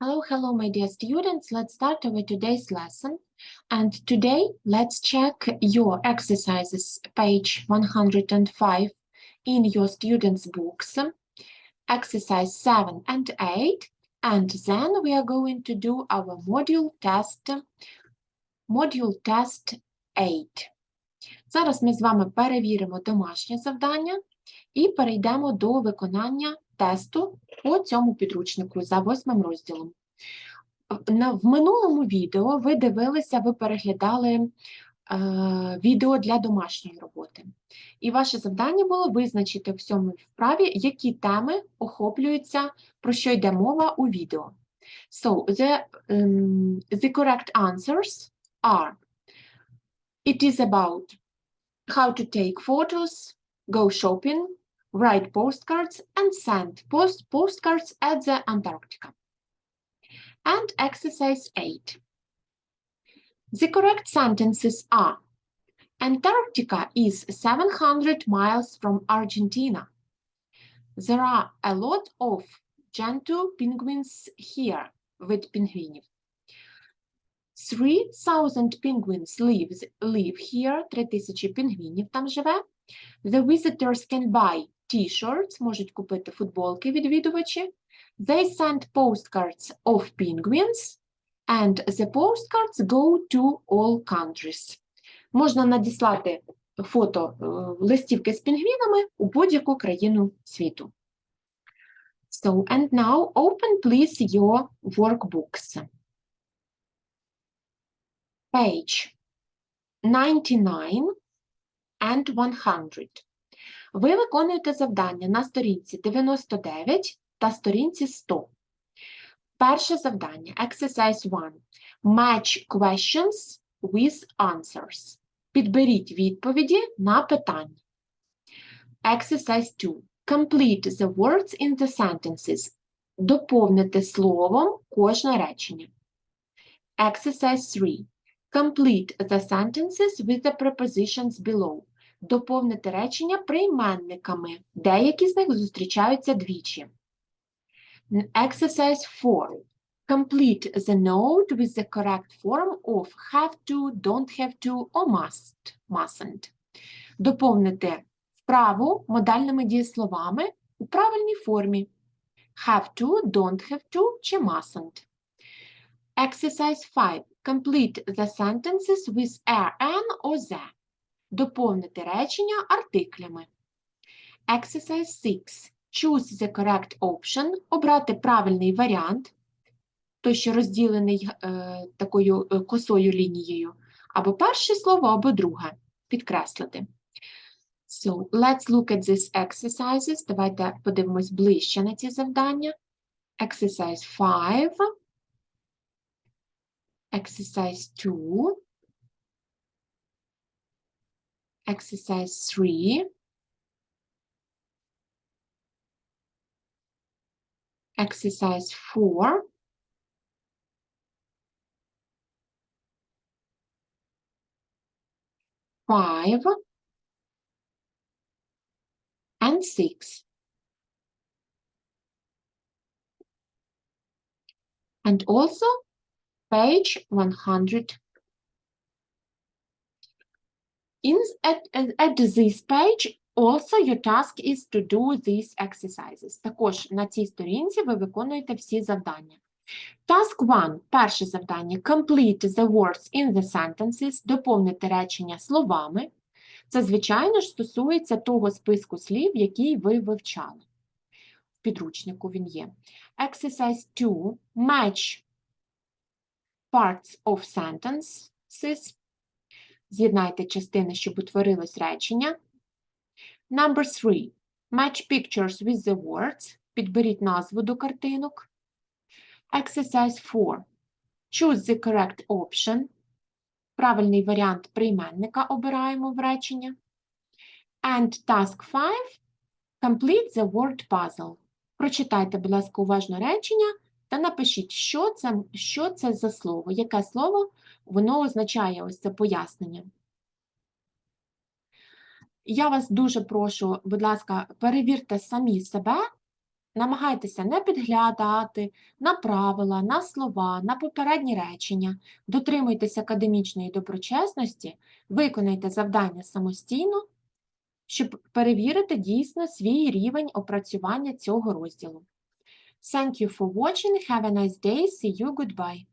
Hello, hello, my dear students. Let's start our today's lesson. And today, let's check your exercises, page 105 in your students' books, exercise 7 and 8. And then we are going to do our module test, module test 8. Зараз ми з вами перевіримо домашнє завдання і перейдемо до виконання тесту по цьому підручнику за восьмим розділом. В- минулому відео ви дивилися, ви переглядали е, відео для домашньої роботи. І ваше завдання було визначити в цьому вправі, які теми охоплюються, про що йде мова у відео. So, the, um, the correct answers are It is about how to take photos, go shopping, write postcards, and send post postcards at the Antarctica. And exercise 8. The correct sentences are Antarctica is 700 miles from Argentina. There are a lot of gentoo penguins here with penguins. 3000 penguins lives, live here, 3000 пінгвінів там живе. The visitors can buy t-shirts, можуть купити футболки відвідувачі. They send postcards of penguins, and the postcards go to all countries. Можна надіслати фото е, листівки з пінгвінами у будь-яку країну світу. So, and now open please your workbooks. Page 99 and 100. Ви виконуєте завдання на сторінці 99 та сторінці 100. Перше завдання. Exercise 1. Match questions with answers. Підберіть відповіді на питання. Exercise 2. Complete the words in the sentences. Доповнити словом кожне речення. Exercise 3. Complete the sentences with the prepositions below. Доповнити речення прийменниками. Деякі з них зустрічаються двічі. Exercise 4. Complete the note with the correct form of have to, don't have to or must, mustn't. Доповнити вправу модальними дієсловами у правильній формі. Have to, don't have to чи mustn't. Exercise 5. Complete the sentences with er, an or the. Доповнити речення артиклями. Exercise 6. Choose the correct option. Обрати правильний варіант, той, що розділений е, такою е, косою лінією. Або перше слово, або друге. Підкреслити. So, let's look at these exercises. Давайте подивимось ближче на ці завдання. Exercise 5. Exercise 2. Exercise 3. Exercise 4. Five and six. And also page 100. In at, at, this page, also your task is to do these exercises. Також на цій сторінці ви виконуєте всі завдання. Task 1. Перше завдання. Complete the words in the sentences. Доповнити речення словами. Це, звичайно ж, стосується того списку слів, який ви вивчали. В підручнику він є. Exercise 2. Match parts of sentences. З'єднайте частини, щоб утворилось речення. Number 3. Match pictures with the words. Підберіть назву до картинок. Exercise 4. Choose the correct option. Правильний варіант прийменника обираємо в речення. And task 5. Complete the word puzzle. Прочитайте, будь ласка, уважно речення та напишіть, що це, що це за слово, яке слово воно означає ось це пояснення. Я вас дуже прошу, будь ласка, перевірте самі себе намагайтеся не підглядати на правила, на слова, на попередні речення, дотримуйтесь академічної доброчесності, виконайте завдання самостійно, щоб перевірити дійсно свій рівень опрацювання цього розділу. Thank you for watching. Have a nice day. See you. Goodbye.